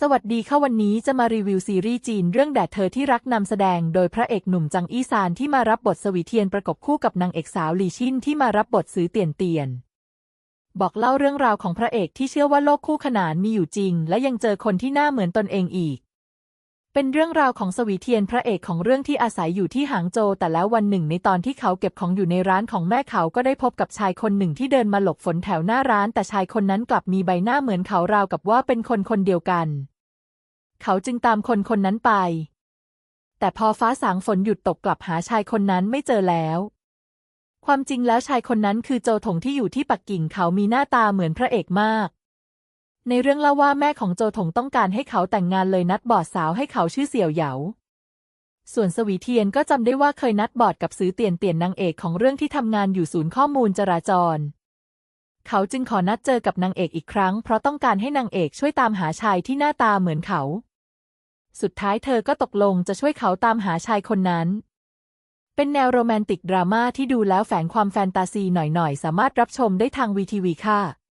สวัสดีค่ะวันนี้จะมารีวิวซีรีส์จีนเรื่องแดดเธอที่รักนำแสดงโดยพระเอกหนุ่มจังอี้ซานที่มารับบทสวีเทียนประกบคู่กับนางเอกสาวหลี่ชินที่มารับบทซื้อเตียนเตียน บอกเล่าเรื่องราวของพระเอกที่เชื่อว่าโลกคู่ขนานมีอยู่จริง และยังเจอคนที่หน้าเหมือนตนเองอีก เป็นเรื่องราวของสวีเทียนพระเอกของเรื่องที่อาศัยอยู่ที่หางโจวแต่แล้ววันหนึ่งในตอนที่เขาเก็บของอยู่ในร้านของแม่เขาก็ได้พบกับชายคนหนึ่งที่เดินมาหลบฝนแถวหน้าร้าน แต่ชายคนนั้นกลับมีใบหน้าเหมือนเขาราวกับว่าเป็นคนคนเดียวกัน เขาจึงตามคนคนนั้นไป แต่พอฟ้าสางฝนหยุดตกกลับหาชายคนนั้นไม่เจอแล้ว ความจริงแล้วชายคนนั้นคือโจถงที่อยู่ที่ปักกิ่งเขามีหน้าตาเหมือนพระเอกมาก ในเรื่องเล่าว่าแม่ของโจถงต้องการให้เขาแต่งงานเลยนัดบอดสาวให้เขาชื่อเสี่ยวเหยา ส่วนสวีเทียนก็จำได้ว่าเคยนัดบอดกับซื้อเตียนเตียนนางเอกของเรื่องที่ทำงานอยู่ศูนย์ข้อมูลจราจร เขาจึงขอนัดเจอกับนางเอกอีกครั้ง เพราะต้องการให้นางเอกช่วยตามหาชายที่หน้าตาเหมือนเขา สุดท้ายเธอก็ตกลงจะช่วยเขาตามหาชายคนนั้น เป็นแนวโรแมนติกดราม่าที่ดูแล้วแฝงความแฟนตาซีหน่อยๆ สามารถรับชมได้ทางวีทีวีค่ะ